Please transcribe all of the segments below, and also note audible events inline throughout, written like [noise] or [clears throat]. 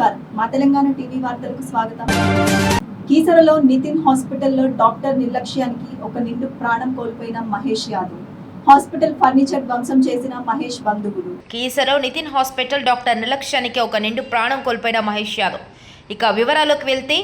నమస్కారం. మా తెలంగాణ టీవీ వార్తలకు స్వాగతం. కీసరలో నితిన్ హాస్పిటల్లో డాక్టర్ నిర్లక్ష్యానికి ఒక నిండు ప్రాణం కోల్పోయిన మహేష్ యాదవ్. హాస్పిటల్ ఫర్నిచర్ ధ్వంసం చేసిన మహేష్ బంధువులు. కీసరో నితిన్ హాస్పిటల్ డాక్టర్ నిర్లక్ష్యానికి ఒక నిండు ప్రాణం కోల్పోయిన మహేష్ యాదవ్. ఇక వివరాలకు వెళ్తే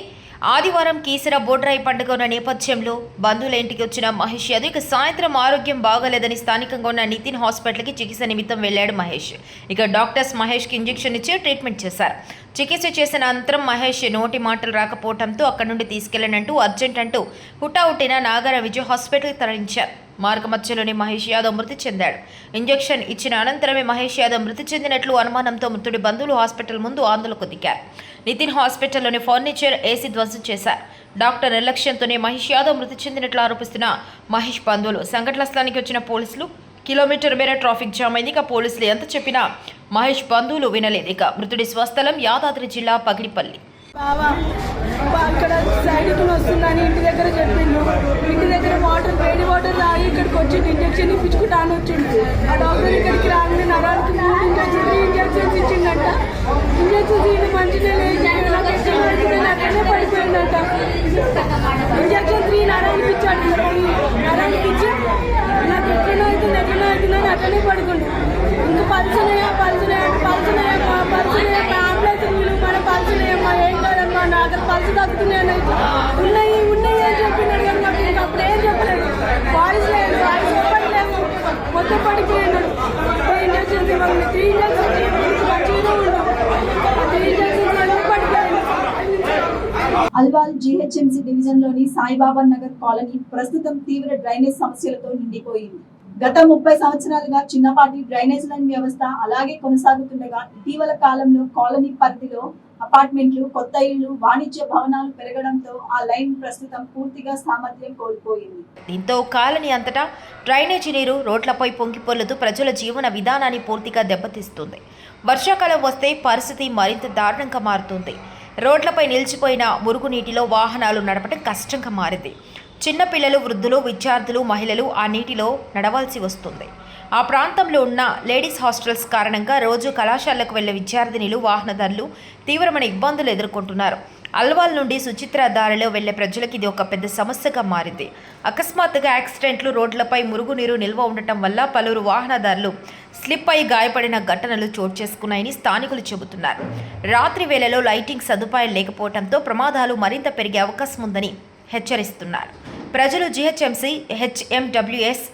ఆదివారం కీసర బోడ్రాయి పండుగ ఉన్న నేపథ్యంలో బంధువుల ఇంటికి వచ్చిన మహేష్ యాదవ్ ఇక సాయంత్రం ఆరోగ్యం బాగలేదని స్థానికంగా ఉన్న నితిన్ హాస్పిటల్కి చికిత్స నిమిత్తం వెళ్ళాడు మహేష్. ఇక డాక్టర్స్ మహేష్కి ఇంజెక్షన్ ఇచ్చి ట్రీట్మెంట్ చేశారు. చికిత్స చేసిన అనంతరం మహేష్ నోటి మాటలు రాకపోవడంతో అక్కడి నుండి తీసుకెళ్ళనంటూ అర్జెంట్ అంటూ హుటాహుటిన నాగర విజయ్ హాస్పిటల్కి తరలించారు. మార్గమధ్యలోని మహేష్ యాదవ్ మృతి చెందాడు. ఇంజెక్షన్ ఇచ్చిన అనంతరమే మహేష్ యాదవ్ మృతి చెందినట్లు అనుమానంతో మృతుడి బంధువులు హాస్పిటల్ ముందు ఆందోళనకు దిగారు. నితిన్ హాస్పిటల్లోని ఫర్నిచర్ ఏసీ ధ్వంసం చేశారు. డాక్టర్ నిర్లక్ష్యంతోనే మహేష్ యాదవ్ మృతి చెందినట్లు ఆరోపిస్తున్న మహేష్ బంధువులు సంఘటన స్థలానికి వచ్చిన పోలీసులు కిలోమీటర్ మేర ట్రాఫిక్ జామ్ అయింది. ఇక పోలీసులు ఎంత చెప్పినా మహేష్ బంధువులు వినలేదు. ఇక మృతుడి స్వస్థలం యాదాద్రి జిల్లా పగిడిపల్లి. బావా బా- ఇక్కడ సైడ్కి వస్తుందని ఇంటి దగ్గర చెప్పిండు. ఇంటి దగ్గర వాటర్ వేడి వాటర్ తాగి ఇక్కడికి వచ్చి ఇంజక్షన్ ఇప్పించుకుంటాను వచ్చిండు. ఆ డాక్టర్ ఇక్కడికి రాని నగరానికి మూడు ఇంజక్షన్ ఇంజక్షన్స్ ఇచ్చిండట. ఇంజక్షన్ తీసి మంచిగా లేచి అక్కడనే పడిపోయిందట. ఇంజక్షన్ త్రీ నరానికి ఇచ్చాడు. నరానికి ఇచ్చి నాకు ఎట్లనో అవుతుంది ఎట్లనో అవుతుంది అని అట్లనే పడుకుండు ఇంకా పలుచున్నాయా పలుచున్నాయా పలుచున్నాయమ్మా పలుచున్నాయమ్మా అక్కడ నా దగ్గర ఉన్నాయి ఉన్నాయి అని చెప్పినాడు కానీ నాకు ఇంకా అప్పుడు ఏం చెప్పలేదు. వాయిస్ లేదు వాయిస్ చెప్పట్లేదు. మొత్తం పడిపోయినాడు. ఇంజక్షన్స్ ఇవ్వండి త్రీ ఇంజక్షన్స్ మంచిగా ఉండు. త్రీ ఇంజక్షన్స్ అల్వాల్ జీహెచ్ఎంసీ డివిజన్లోని సాయిబాబా నగర్ కాలనీ ప్రస్తుతం తీవ్ర డ్రైనేజ్ సమస్యలతో నిండిపోయింది. గత ముప్పై సంవత్సరాలుగా చిన్నపాటి డ్రైనేజ్ లైన్ వ్యవస్థ అలాగే కొనసాగుతుండగా ఇటీవల కాలంలో కాలనీ పరిధిలో అపార్ట్మెంట్లు కొత్త ఇళ్ళు వాణిజ్య భవనాలు పెరగడంతో ఆ లైన్ ప్రస్తుతం పూర్తిగా సామర్థ్యం కోల్పోయింది. దీంతో కాలనీ అంతటా డ్రైనేజీ నీరు రోడ్లపై పొంగిపొల్లుతూ ప్రజల జీవన విధానాన్ని పూర్తిగా దెబ్బతీస్తుంది. వర్షాకాలం వస్తే పరిస్థితి మరింత దారుణంగా మారుతుంది. రోడ్లపై నిలిచిపోయిన మురుగునీటిలో వాహనాలు నడపడం కష్టంగా మారింది. చిన్నపిల్లలు వృద్ధులు విద్యార్థులు మహిళలు ఆ నీటిలో నడవాల్సి వస్తుంది. ఆ ప్రాంతంలో ఉన్న లేడీస్ హాస్టల్స్ కారణంగా రోజు కళాశాలకు వెళ్ళే విద్యార్థినిలు వాహనదారులు తీవ్రమైన ఇబ్బందులు ఎదుర్కొంటున్నారు. అల్వాల్ నుండి సుచిత్ర దారిలో వెళ్ళే ప్రజలకు ఇది ఒక పెద్ద సమస్యగా మారింది. అకస్మాత్తుగా యాక్సిడెంట్లు రోడ్లపై మురుగునీరు నిల్వ ఉండటం వల్ల పలువురు వాహనదారులు స్లిప్ అయి గాయపడిన ఘటనలు చోటు చేసుకున్నాయని స్థానికులు చెబుతున్నారు. రాత్రి వేళలో లైటింగ్ సదుపాయం లేకపోవడంతో ప్రమాదాలు మరింత పెరిగే అవకాశం ఉందని హెచ్చరిస్తున్నారు. ప్రజలు జీహెచ్ఎంసీ హెచ్ఎండబ్ల్యూఎస్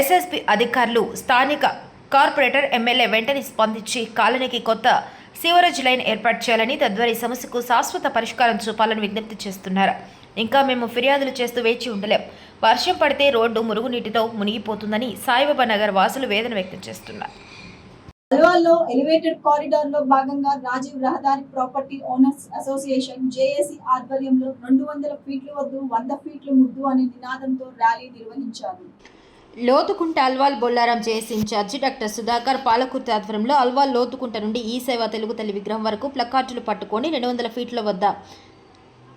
ఎస్ఎస్పి అధికారులు స్థానిక కార్పొరేటర్ ఎమ్మెల్యే వెంటనే స్పందించి కాలనీకి కొత్త సివరేజ్ లైన్ ఏర్పాటు చేయాలని తద్వారా ఈ సమస్యకు శాశ్వత పరిష్కారం చూపాలని విజ్ఞప్తి చేస్తున్నారు. ఇంకా మేము ఫిర్యాదులు చేస్తూ వేచి ఉండలేం. వర్షం పడితే రోడ్డు మురుగునీటితో మునిగిపోతుందని సాయిబాబా నగర్ వాసులు వేదన వ్యక్తం చేస్తున్నారు. అల్వాల్లో ఎలివేటెడ్ కారిడార్లో భాగంగా రాజీవ్ రహదారి ప్రాపర్టీ ఓనర్స్ అసోసియేషన్ జేఏసీ ఆధ్వర్యంలో రెండు వందల ఫీట్లు వద్దు వంద ఫీట్లు ముద్దు అనే నినాదంతో ర్యాలీ నిర్వహించారు. Lothkunta Alwal Bollaram JAC incharge doctor Sudhakar Palakurthi ఆధ్వర్యంలో అల్వాల్ లోతుకుంట నుండి ఈ సేవ తెలుగు తల్లి విగ్రహం వరకు ప్లకార్డులు పట్టుకొని రెండు వందల ఫీట్ల వద్ద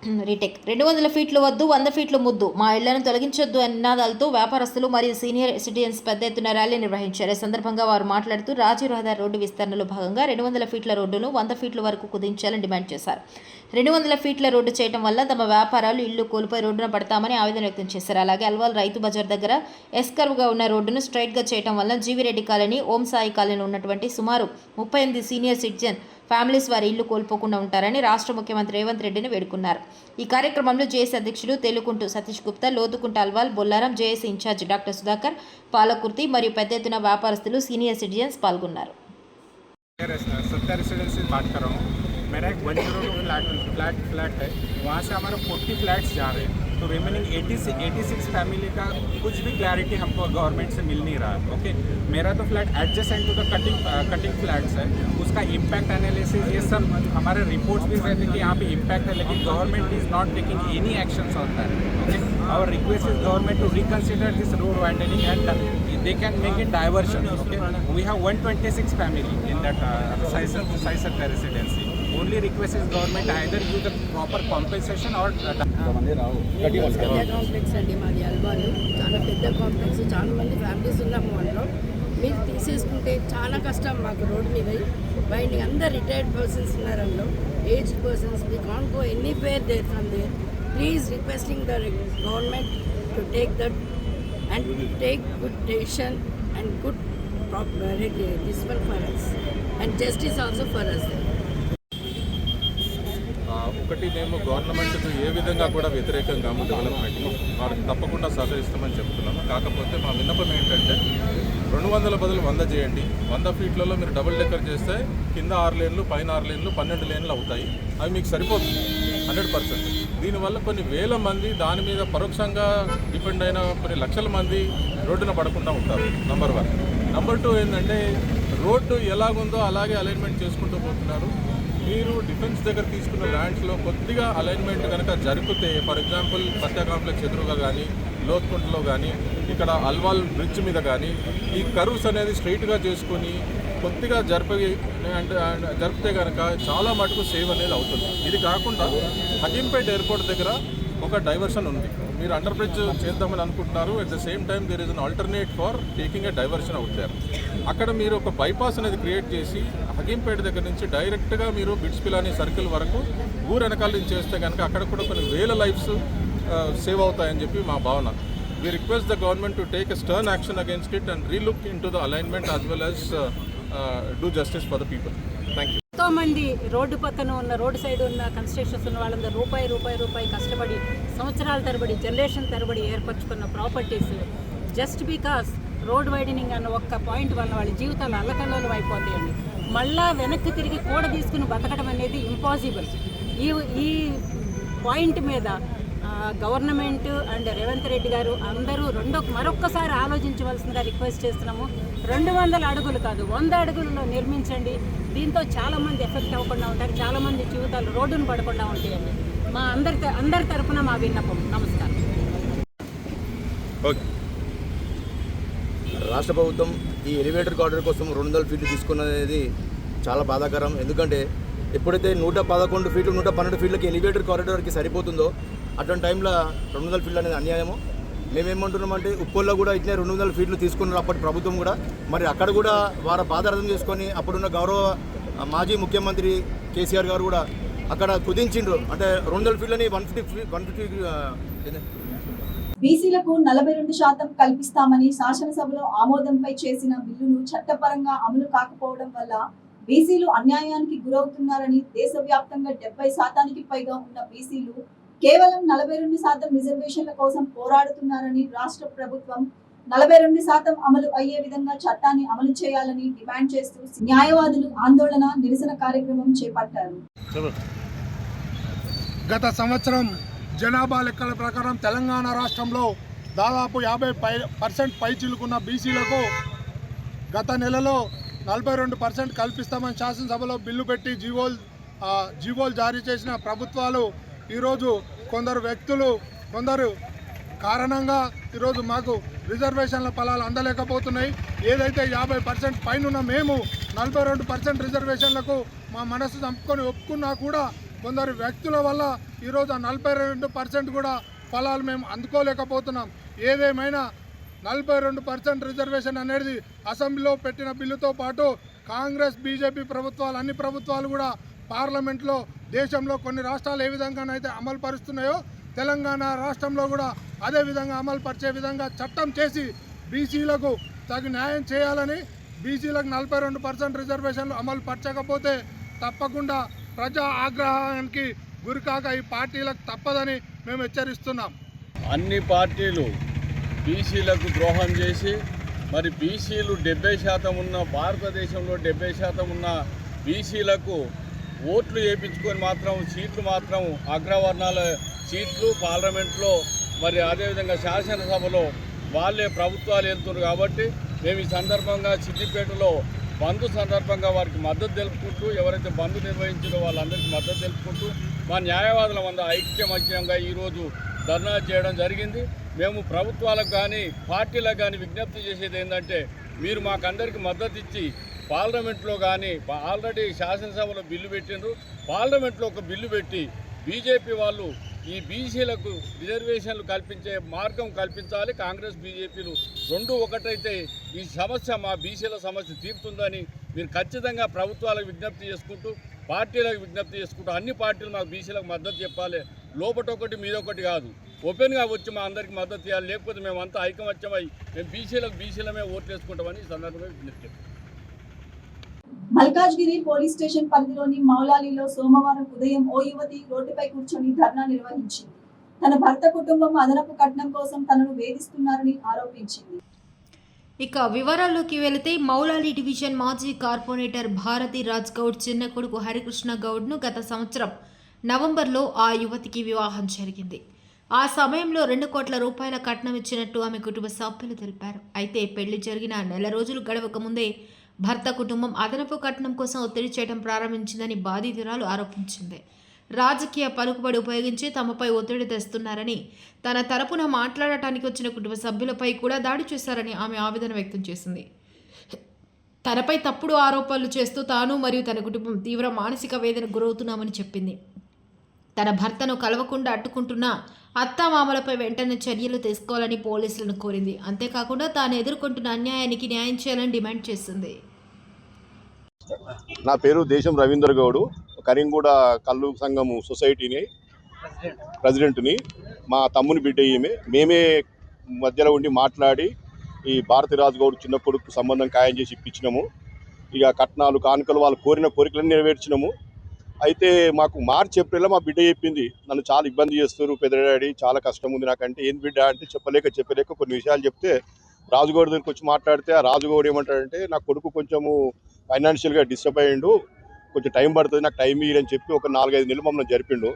[clears throat] రీటెక్ రెండు వందల ఫీట్లు వద్దు వంద ఫీట్లు ముద్దు. మా ఇళ్ళను తొలగించొద్దు నినాదాలతో వ్యాపారస్తులు మరియు సీనియర్ సిటిజన్స్ పెద్ద ఎత్తున ర్యాలీ నిర్వహించారు. ఈ సందర్భంగా వారు మాట్లాడుతూ రాజీవ్ రహదారి రోడ్డు విస్తరణలో భాగంగా రెండు వందల ఫీట్ల రోడ్డును వంద ఫీట్ల వరకు కుదించాలని డిమాండ్ చేశారు. రెండు వందల ఫీట్ల రోడ్డు చేయడం వల్ల తమ వ్యాపారాలు ఇల్లు కోల్పోయి రోడ్డున పడతామని ఆవేదన వ్యక్తం చేశారు. అలాగే అల్వాల్ రైతు బజార్ దగ్గర ఎస్కర్వ్గా ఉన్న రోడ్డును స్ట్రైట్గా చేయడం వల్ల జీవిరెడ్డి కాలనీ ఓం సాయి కాలనీ ఉన్నటువంటి సుమారు ముప్పై ఎనిమిది సీనియర్ సిటిజన్ ఫ్యామిలీస్ వారి ఇల్లు కోల్పోకుండా ఉంటారని రాష్ట్ర ముఖ్యమంత్రి రేవంత్ రెడ్డిని వేడుకున్నారు. ఈ కార్యక్రమంలో జేఏసీ అధ్యక్షులు తెలుకుంటూ Satish Gupta Lothkunta Alwal Bollaram JAC incharge doctor Sudhakar Palakurthi మరియు పెద్ద ఎత్తున వ్యాపారస్తులు సీనియర్ సిటిజన్స్ పాల్గొన్నారు. रेसिडेंस मेरा एक one zero two flat flat flat है। वहाँ से हमारे फोर्टी फ्लैट्स जा रहे हैं। तो रिमेनिंग एटी से एटी सिक्स फैमिली का कुछ भी क्लैरिटी हमको गवर्नमेंट से मिल नहीं रहा ओके मेरा तो flat adjacent to the cutting cutting flats है। उसका इम्पैक्ट एनालिसिस ये सब हमारे रिपोर्ट्स भी रहते हैं कि यहाँ पे इम्पैक्ट है लेकिन government is not taking any action on that okay request is government to reconsider this road widening and uh, they can make it diversion okay? We have 126 family in that uh, Saisar Saisar residency. Only request is government either give the proper compensation or uh, complex అండి మాది అల్వాలు. చాలా పెద్ద complex చాలా మంది families ఉన్నాము అందులో. మీరు తీసేసుకుంటే చాలా కష్టం మాకు రోడ్డు మీద. బయట అందరు రిటైర్డ్ పర్సన్స్ ఉన్నారు అందులో. Age persons we can't go anywhere there from there please requesting the government to take that and take good decision and good this one for us. And justice also for us. ఒకటి మేము గవర్నమెంట్కు ఏ విధంగా కూడా వ్యతిరేకం కాము development వారికి తప్పకుండా సహకరిస్తామని చెప్తున్నాము. కాకపోతే మా విన్నపం ఏంటంటే రెండు వందల బదులు వంద చేయండి. వంద ఫీట్లలో మీరు డబుల్ డెక్కర్ చేస్తే కింద ఆరు లేన్లు పైన ఆరు లేన్లు పన్నెండు లేన్లు అవుతాయి. అవి మీకు సరిపోతుంది హండ్రెడ్ పర్సెంట్. దీనివల్ల కొన్ని వేల మంది దాని మీద పరోక్షంగా డిపెండ్ అయిన కొన్ని లక్షల మంది రోడ్డున పడకుండా ఉంటారు. Number one. నంబర్ టూ ఏంటంటే రోడ్డు ఎలాగుందో అలాగే అలైన్మెంట్ చేసుకుంటూ పోతున్నారు. మీరు డిఫెన్స్ దగ్గర తీసుకున్న ల్యాండ్స్లో కొద్దిగా అలైన్మెంట్ కనుక జరిపితే ఫర్ ఎగ్జాంపుల్ సత్య కాంప్లెక్స్ ఎదురుగా కానీ లోత్కుంట్లో కానీ ఇక్కడ అల్వాల్ బ్రిడ్జ్ మీద కానీ ఈ కర్వ్స్ అనేది స్ట్రైట్గా చేసుకొని కొద్దిగా జరిపే అంటే జరిపితే కనుక చాలా మటుకు సేవ్ అనేది అవుతుంది. ఇది కాకుండా హకీంపేట్ ఎయిర్పోర్ట్ దగ్గర ఒక డైవర్షన్ ఉంది. మీరు అండర్ బ్రిడ్జ్ చేద్దామని అనుకుంటున్నారు. At the same time there is an alternate for taking a diversion అవుతారు అక్కడ మీరు ఒక బైపాస్ అనేది క్రియేట్ చేసి హకీంపేట దగ్గర నుంచి డైరెక్ట్గా మీరు బిడ్స్ పిలాని సర్కిల్ వరకు ఊరు వెనకాల నుంచి చేస్తే కనుక అక్కడ కూడా కొన్ని వేల లైఫ్స్ సేవ్ అవుతాయని చెప్పి మా భావన. We request the government to take a stern action against it and relook into the alignment as well as do justice for the people thank you ఎంతో మంది రోడ్డు పక్కన ఉన్న రోడ్డు సైడ్ ఉన్న కన్స్ట్రక్షన్స్ ఉన్న వాళ్ళందరూ రూపాయి రూపాయి రూపాయి కష్టపడి సంవత్సరాల తరబడి జనరేషన్ తరబడి ఏర్పరచుకున్న properties just because road widening అన్న ఒక్క పాయింట్ వల్ల వాళ్ళ జీవితాలు అల్లకల్లోలం అయిపోతాయండి. మళ్ళా వెనక్కి తిరిగి కూడ తీసుకుని బతకడం అనేది ఇంపాసిబుల్ ఈ ఈ పాయింట్ మీద గవర్నమెంట్ అండ్ రేవంత్ రెడ్డి గారు అందరూ రెండో మరొక్కసారి ఆలోచించవలసిందిగా రిక్వెస్ట్ చేస్తున్నాము. రెండు వందల అడుగులు కాదు వంద అడుగుల్లో నిర్మించండి. దీంతో చాలామంది ఎఫెక్ట్ అవ్వకుండా ఉంటారు చాలామంది జీవితాలు రోడ్డును పడకుండా ఉంటాయండి మా అందరి త- అందరి తరఫున మా విన్నపం. నమస్కారం. ఓకే. రాష్ట్ర ప్రభుత్వం ఈ ఎలివేటర్ కార్డర్ కోసం రెండు వందల ఫీట్లు తీసుకున్నది చాలా బాధాకరం. ఎందుకంటే ఎప్పుడైతే నూట పదకొండు ఫీట్లు నూట పన్నెండు ఫీట్లకి ఎలివేటర్ కారిడార్కి సరిపోతుందో అటువంటి టైంలో రెండు వందల ఫీట్లు అనేది అన్యాయము. మేమేమంటున్నామంటే ఉప్పల్లో కూడా ఇట్లే రెండు వందల ఫీట్లు తీసుకున్నారు అప్పటి ప్రభుత్వం కూడా. మరి అక్కడ కూడా వారి బాధ అర్థం చేసుకొని అప్పుడున్న గౌరవ మాజీ ముఖ్యమంత్రి కేసీఆర్ గారు కూడా అక్కడ కుదించిండ్రు. అంటే రెండు వందల ఫీట్లని వన్ ఫిఫ్టీ వన్ ఫిఫ్టీ బీసీలకు నలభై రెండు శాతం కల్పిస్తామని శాసనసభలో ఆమోదంపై చేసిన బిల్లును చట్టపరంగా అమలు కాకపోవడం వల్ల బీసీలు అన్యాయానికి గురవుతున్నారని దేశవ్యాప్తంగా డెబ్బై శాతానికి పైగా ఉన్న బీసీలు కేవలం నలభై రెండు శాతం రిజర్వేషన్ల కోసం పోరాడుతున్నారని రాష్ట్ర ప్రభుత్వం నలభై రెండు శాతం అమలు అయ్యే విధంగా చట్టాన్ని అమలు చేయాలని డిమాండ్ చేస్తూ న్యాయవాదులు ఆందోళన నిరసన కార్యక్రమం చేపట్టారు. గత సంవత్సరం జనాభా లెక్కల ప్రకారం తెలంగాణ రాష్ట్రంలో దాదాపు యాభై పై పర్సెంట్ పై చిలుకున్న బీసీలకు గత నెలలో నలభై రెండు పర్సెంట్ కల్పిస్తామని శాసనసభలో బిల్లు పెట్టి జీవోలు జీవోలు జారీ చేసిన ప్రభుత్వాలు ఈరోజు కొందరు వ్యక్తులు కొందరు కారణంగా ఈరోజు మాకు రిజర్వేషన్ల ఫలాలు అందలేకపోతున్నాయి. ఏదైతే యాభై పర్సెంట్ పైన మేము నలభై రెండు పర్సెంట్ రిజర్వేషన్లకు మా మనసు చంపుకొని ఒప్పుకున్నా కూడా కొందరు వ్యక్తుల వల్ల ఈరోజు నలభై రెండు పర్సెంట్ కూడా ఫలాలు మేము అందుకోలేకపోతున్నాం. ఏదేమైనా నలభై రెండు పర్సెంట్ రిజర్వేషన్ అనేది అసెంబ్లీలో పెట్టిన బిల్లుతో పాటు కాంగ్రెస్ బీజేపీ ప్రభుత్వాలు అన్ని ప్రభుత్వాలు కూడా పార్లమెంట్లో దేశంలో కొన్ని రాష్ట్రాలు ఏ విధంగానైతే అమలు పరుస్తున్నాయో తెలంగాణ రాష్ట్రంలో కూడా అదే విధంగా అమలు పరిచే విధంగా చట్టం చేసి బీసీలకు తగు న్యాయం చేయాలని బీసీలకు నలభై రెండు పర్సెంట్ రిజర్వేషన్లు అమలు పరచకపోతే తప్పకుండా ప్రజా ఆగ్రహానికి గురికాక ఈ పార్టీలకు తప్పదని మేము హెచ్చరిస్తున్నాం. అన్ని పార్టీలు బీసీలకు ద్రోహం చేసి మరి బీసీలు డెబ్బై శాతం ఉన్న భారతదేశంలో డెబ్బై శాతం ఉన్న బీసీలకు ఓట్లు వేయించుకొని మాత్రం సీట్లు మాత్రం అగ్రవర్ణాల సీట్లు పార్లమెంట్లో మరి అదేవిధంగా శాసనసభలో వాళ్ళే ప్రభుత్వాలు వెళ్తున్నారు కాబట్టి మేము ఈ సందర్భంగా సిద్దిపేటలో బంద్ సందర్భంగా వారికి మద్దతు తెలుపుకుంటూ ఎవరైతే బంద్ నిర్వహించారో వాళ్ళందరికీ మద్దతు తెలుపుకుంటూ మా న్యాయవాదుల వంద ఐక్యమత్యంగా ఈరోజు ధర్నా చేయడం జరిగింది. మేము ప్రభుత్వాలకు కానీ పార్టీలకు కానీ విజ్ఞప్తి చేసేది ఏంటంటే మీరు మాకందరికి మద్దతు ఇచ్చి పార్లమెంట్లో కానీ ఆల్రెడీ శాసనసభలో బిల్లు పెట్టిండ్రు. పార్లమెంట్లో ఒక బిల్లు పెట్టి బీజేపీ వాళ్ళు ఈ బీసీలకు రిజర్వేషన్లు కల్పించే మార్గం కల్పించాలి. కాంగ్రెస్ బీజేపీలు రెండు ఒకటైతే ఈ సమస్య మా బీసీల సమస్య తీరుతుందని మీరు ఖచ్చితంగా ప్రభుత్వాలకు విజ్ఞప్తి చేసుకుంటూ పార్టీలకు విజ్ఞప్తి చేసుకుంటూ అన్ని పార్టీలు మాకు బీసీలకు మద్దతు చెప్పాలి. లోపట ఒకటి మీదొకటి కాదు. ఓపెన్గా వచ్చి మా అందరికి మద్దతు ఇవ్వాలి. లేకపోతే మేమంతా ఐకమత్యమై మేము బీసీలకు బీసీలమే ఓట్లు వేసుకుంటామని ఈ సందర్భంగా విజ్ఞప్తి మల్కాజ్గిరి పోలీస్ స్టేషన్ పరిధిలోని మౌలాలీలో సోమవారం ఉదయం ఓ యువతి రోడ్డుపై కూర్చొని ధర్నా నిర్వహించింది. తన భర్త కుటుంబం అదనపు కట్నం కోసం తనను వేధిస్తున్నారని ఆరోపించింది. ఇక వివరాల్లోకి వెళితే మౌలాలి డివిజన్ మాజీ కార్పొరేటర్ భారతి రాజ్ గౌడ్ చిన్న కొడుకు హరికృష్ణ గౌడ్ను గత సంవత్సరం నవంబర్లో ఆ యువతికి వివాహం జరిగింది. ఆ సమయంలో రెండు కోట్ల రూపాయల కట్నం ఇచ్చినట్టు ఆమె కుటుంబ సభ్యులు తెలిపారు. అయితే పెళ్ళి జరిగిన నెల రోజులు గడవక ముందే భర్త కుటుంబం అదనపు కట్నం కోసం ఒత్తిడి చేయడం ప్రారంభించిందని బాధితురాలు ఆరోపించింది. రాజకీయ పలుకుబడి ఉపయోగించి తమపై ఒత్తిడి తెస్తున్నారని తన తరపున మాట్లాడటానికి వచ్చిన కుటుంబ సభ్యులపై కూడా దాడి చేశారని ఆమె ఆవేదన వ్యక్తం చేసింది. తనపై తప్పుడు ఆరోపణలు చేస్తూ తాను మరియు తన కుటుంబం తీవ్ర మానసిక వేదన గురవుతున్నామని చెప్పింది. తన భర్తను కలవకుండా అడ్డుకుంటున్న అత్తామామలపై వెంటనే చర్యలు తీసుకోవాలని పోలీసులను కోరింది. అంతేకాకుండా తాను ఎదుర్కొంటున్న అన్యాయానికి న్యాయం చేయాలని డిమాండ్ చేసింది నా పేరు దేశం రవీందర్ గౌడు. కరీంగూడ కల్లు సంఘం సొసైటీని ప్రెసిడెంట్ని మా తమ్ముని బిడ్డ ఈమె. మేమే మధ్యలో ఉండి మాట్లాడి ఈ భారతీరాజు గౌడ్ చిన్న కొడుకు సంబంధం ఖాయం చేసి ఇప్పించినాము. ఇక కట్నాలు కానుకలు వాళ్ళు కోరిన కోరికలను నెరవేర్చినాము. అయితే మాకు మార్చి ఏప్రిల్లో మా బిడ్డ చెప్పింది నన్ను చాలా ఇబ్బంది చేస్తారు పెద్దడాడి చాలా కష్టం ఉంది నాకంటే. ఏం బిడ్డ? అంటే చెప్పలేక చెప్పలేక కొన్ని విషయాలు చెప్తే రాజుగౌడ్ దగ్గరికి వచ్చి మాట్లాడితే ఆ రాజుగౌడ్ ఏమంటాడంటే నా కొడుకు కొంచెము ఫైనాన్షియల్గా డిస్టర్బ్ అయ్యిండు కొంచెం టైం పడుతుంది నాకు టైం ఇయ్యని చెప్పి ఒక నాలుగైదు నెలలు మమ్మల్ని జరిపిండు.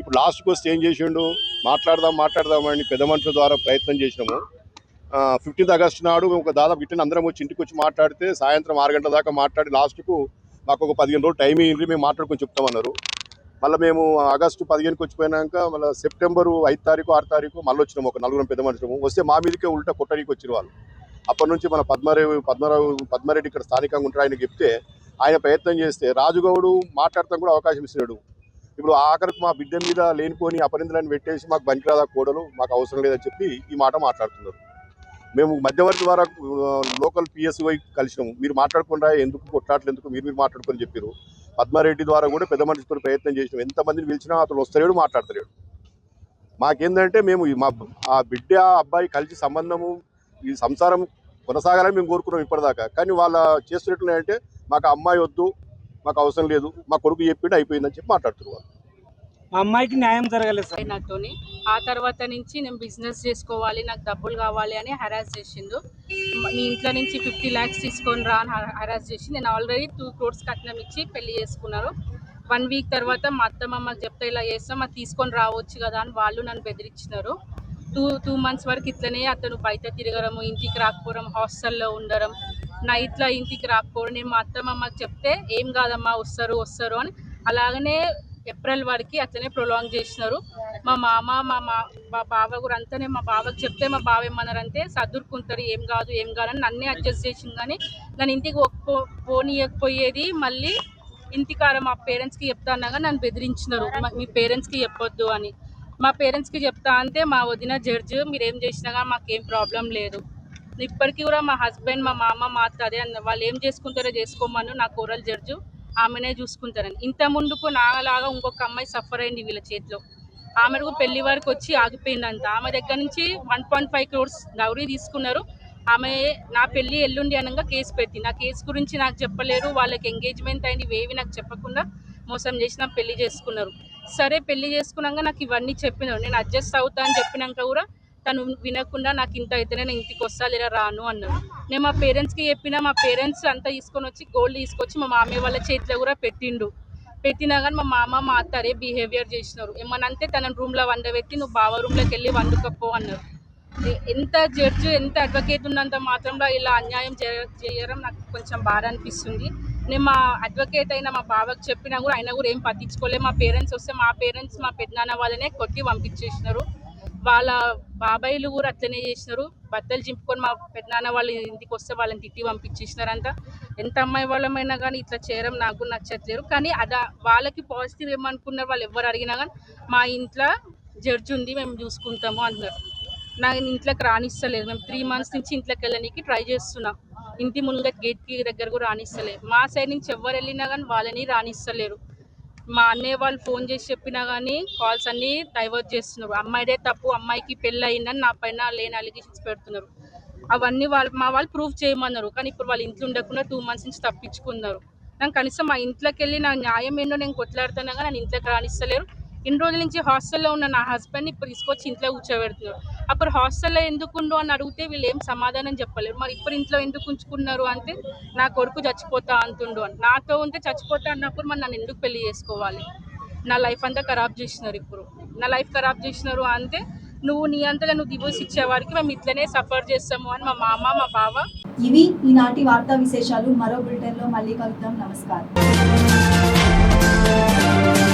ఇప్పుడు లాస్ట్కి వస్తే ఏం చేసిండు? మాట్లాడదాం మాట్లాడదామని పెద్ద మనుషుల ద్వారా ప్రయత్నం చేసినాము. ఫిఫ్టీన్త్ ఆగస్ట్ నాడు ఒక దాదాపు ఇట్టిన అందరం వచ్చి ఇంటికి వచ్చి మాట్లాడితే సాయంత్రం ఆరు గంటల దాకా మాట్లాడి లాస్ట్కు మాకు ఒక పదిహేను రోజులు టైం ఇవ్వండి మేము మాట్లాడుకొని చెప్తామన్నారు. మళ్ళీ మేము ఆగస్టు పదిహేనుకి వచ్చిపోయినాక మళ్ళీ సెప్టెంబరు ఐదు తారీఖు ఆరు తారీఖు మళ్ళీ వచ్చినాము ఒక నలుగురం పెద్ద మనుషులు. వస్తే మా మీదకే ఉల్టా కొట్టడానికి వచ్చిన వాళ్ళు. అప్పటి నుంచి మన పద్మారావు పద్మారావు పద్మారెడ్డి ఇక్కడ స్థానికంగా ఉంటారు. ఆయన చెప్తే ఆయన ప్రయత్నం చేస్తే రాజుగౌడు మాట్లాడతాం కూడా అవకాశం ఇస్తున్నాడు. ఇప్పుడు ఆఖరికి మా బిడ్డ మీద లేనిపోని అపరిందులను పెట్టేసి మాకు బనికిరాదా కోడలు మాకు అవసరం లేదని చెప్పి ఈ మాట మాట్లాడుతున్నారు. మేము మధ్యవర్తి ద్వారా లోకల్ పిఎస్ కలిసినాము. మీరు మాట్లాడకుండా ఎందుకు కొట్లాట్లు ఎందుకు? మీరు మీరు మాట్లాడుకొని చెప్పారు పద్మారెడ్డి ద్వారా కూడా పెద్ద మనిషితో ప్రయత్నం చేసినాం. ఎంతమందిని పిలిచినా అతను వస్తలేడు మాట్లాడతలేడు. మాకేందంటే మేము ఈ మా ఆ బిడ్డ ఆ అబ్బాయి కలిసి సంబంధము ఈ సంసారం కొనసాగాలని మేము కోరుకున్నాం ఇప్పటిదాకా. కానీ వాళ్ళ చేస్తున్నట్లు అంటే మాకు అమ్మాయి వద్దు మాకు అవసరం లేదు మా కొడుకు చెప్పిండు అయిపోయిందని చెప్పి మాట్లాడుతున్నారు వాళ్ళు. అమ్మాయికి న్యాయం జరగలేదు సార్. నాతోని ఆ తర్వాత నుంచి నేను బిజినెస్ చేసుకోవాలి నాకు డబ్బులు కావాలి అని హరాస్ చేసిండు. నీ ఇంట్లో నుంచి ఫిఫ్టీ ల్యాక్స్ తీసుకొని రా అని హరాస్ చేసి నేను ఆల్రెడీ టూ క్రోర్స్ కట్నం ఇచ్చి పెళ్ళి చేసుకున్నారు. వన్ వీక్ తర్వాత మా అత్తమ్మ చెప్తే ఇలా చేస్తాం అది తీసుకొని రావచ్చు కదా అని వాళ్ళు నన్ను బెదిరించినారు. టూ టూ మంత్స్ వరకు ఇట్లనే అతను బయట తిరగడము ఇంటికి రాకపోవడం హాస్టల్లో ఉండడం నైట్లో ఇంటికి రాకపోవడం. నేను మా అత్తమ్మకి చెప్తే ఏం కాదమ్మా వస్తారు వస్తారు అని. అలాగనే ఏప్రిల్ వరకు అట్లనే ప్రొలాంగ్ చేసినారు. మా మామ మా మా మా బావ కూడా అంతనే మా బావకు చెప్తే మా బావ ఏమన్నారంటే సర్దుకుంటారు ఏం కాదు ఏం కాదని నన్నే అడ్జస్ట్ చేసింది కానీ నన్ను ఇంటికి ఒక్కో పోనీయకపోయేది మళ్ళీ ఇంటికాడ మా పేరెంట్స్కి చెప్తా అన్నాగా నన్ను బెదిరించినారు. మా- మీ పేరెంట్స్కి చెప్పొద్దు అని. మా పేరెంట్స్కి చెప్తా అంటే మా వదిన జడ్జ్ మీరు ఏం చేసినా మాకేం ప్రాబ్లం లేదు. ఇప్పటికీ కూడా మా హస్బెండ్ మా మామ మా అత్త అదే అన్న వాళ్ళు ఏం చేసుకుంటారో చేసుకోమను నా కూరలు జడ్జు. ఆమెనే చూసుకుంటారని. ఇంత ముందుకు నాలాగా ఇంకొక అమ్మాయి సఫర్ అయింది వీళ్ళ చేతిలో. ఆమె కూడా పెళ్ళి వరకు వచ్చి ఆగిపోయిందంట. ఆమె దగ్గర నుంచి one point five crores Gauri తీసుకున్నారు. ఆమె నా పెళ్ళి ఎల్లుండి అనగా కేసు పెట్టింది ఆ కేసు గురించి నాకు చెప్పలేరు. వాళ్ళకి ఎంగేజ్మెంట్ అయింది. ఇవేవి నాకు చెప్పకుండా మోసం చేసి నా పెళ్ళి చేసుకున్నారు. సరే పెళ్ళి చేసుకున్నాక నాకు ఇవన్నీ చెప్పినారు. నేను అడ్జస్ట్ అవుతా అని చెప్పినాక కూడా తను వినకుండా నాకు ఇంత అయితేనే నేను ఇంటికి వస్తా లేదా రాను అన్నాడు. నేను మా పేరెంట్స్కి చెప్పిన మా పేరెంట్స్ అంతా తీసుకొని వచ్చి గోల్డ్ తీసుకొచ్చి మా మామయ్య వాళ్ళ చేతిలో కూడా పెట్టిండు. పెట్టినా కానీ మా మామ మా అత్త అరే బిహేవియర్ చేసినారు. ఏమనంటే తన రూమ్లో వండబెట్టి నువ్వు బావ రూమ్లోకి వెళ్ళి వండుకపో అన్నారు. ఎంత జడ్జి ఎంత అడ్వకేట్ ఉన్నంత మాత్రంలో ఇలా అన్యాయం చేయ- చేయడం నాకు కొంచెం బాధ అనిపిస్తుంది. నేను మా అడ్వకేట్ అయిన మా బావకి చెప్పినా కూడా ఆయన కూడా ఏం పట్టించుకోలేదు మా పేరెంట్స్ వస్తే మా పేరెంట్స్ మా పెద్దనాన్న వాళ్ళనే కొట్టి పంపించేసినారు. వాళ్ళ బాబాయిలు కూడా అట్లనే చేసినారు. బట్టలు చింపుకొని మా పెద్దనాన్న వాళ్ళ ఇంటికి వస్తే వాళ్ళని తిట్టి పంపించేసినారంట. ఎంత అమ్మాయి వాళ్ళమైనా కానీ ఇట్లా చేయడం నాకు నచ్చట్లేదు. కానీ అదా వాళ్ళకి పాజిటివ్ ఏమనుకున్నారు వాళ్ళు ఎవరు అడిగినా కానీ మా ఇంట్లో జడ్జి ఉంది మేము చూసుకుంటాము అన్నారు. నా ఇంట్లోకి రానిస్తలేదు. మేము త్రీ మంత్స్ నుంచి ఇంట్లోకి వెళ్ళడానికి ట్రై చేస్తున్నాం. ఇంటి ముందుగా గేట్కి దగ్గర కూడా రానిస్తలేదు. మా సైడ్ నుంచి ఎవరు వెళ్ళినా కానీ వాళ్ళని రానిస్తలేరు. మా అన్నయ్య వాళ్ళు ఫోన్ చేసి చెప్పినా కానీ కాల్స్ అన్ని డైవర్ట్ చేస్తున్నారు. అమ్మాయిదే తప్పు అమ్మాయికి పెళ్ళి అయిందని నా పైన లేని అలిగేషన్స్ పెడుతున్నారు. అవన్నీ వాళ్ళు మా వాళ్ళు ప్రూఫ్ చేయమన్నారు. కానీ ఇప్పుడు వాళ్ళ ఇంట్లో ఉండకుండా టూ మంత్స్ నుంచి తప్పించుకున్నారు. నాకు కనీసం మా ఇంట్లోకి వెళ్ళి నా న్యాయం ఏంటో నేను కొట్లాడుతున్నా కానీ నన్ను ఇంట్లోకి రాణిస్తలేరు ఇన్ని రోజుల నుంచి హాస్టల్లో ఉన్న నా హస్బెండ్ని ఇప్పుడు తీసుకొచ్చి ఇంట్లో కూర్చోబెడుతున్నారు. అప్పుడు హాస్టల్లో ఎందుకు ఉండు అని అడిగితే వీళ్ళు ఏం సమాధానం చెప్పలేరు. మరి ఇప్పుడు ఇంట్లో ఎందుకు ఉంచుకున్నారు అంటే నా కొడుకు చచ్చిపోతా అంటుండు అని. నాతో ఉంటే చచ్చిపోతా అన్నప్పుడు మరి నన్ను ఎందుకు పెళ్ళి చేసుకోవాలి? నా లైఫ్ అంతా ఖరాబ్ చేసినారు ఇప్పుడు. నా లైఫ్ ఖరాబ్ చేసినారు అంటే నువ్వు నీ అంతగా నువ్వు డివోర్స్ ఇచ్చేవారికి మేము ఇట్లనే సఫర్ చేస్తాము అని మా మామ మా బావ. ఇవి ఈనాటి వార్తా విశేషాలు. మరో బులెటిన్లో మళ్ళీ కలుద్దాం. నమస్కారం.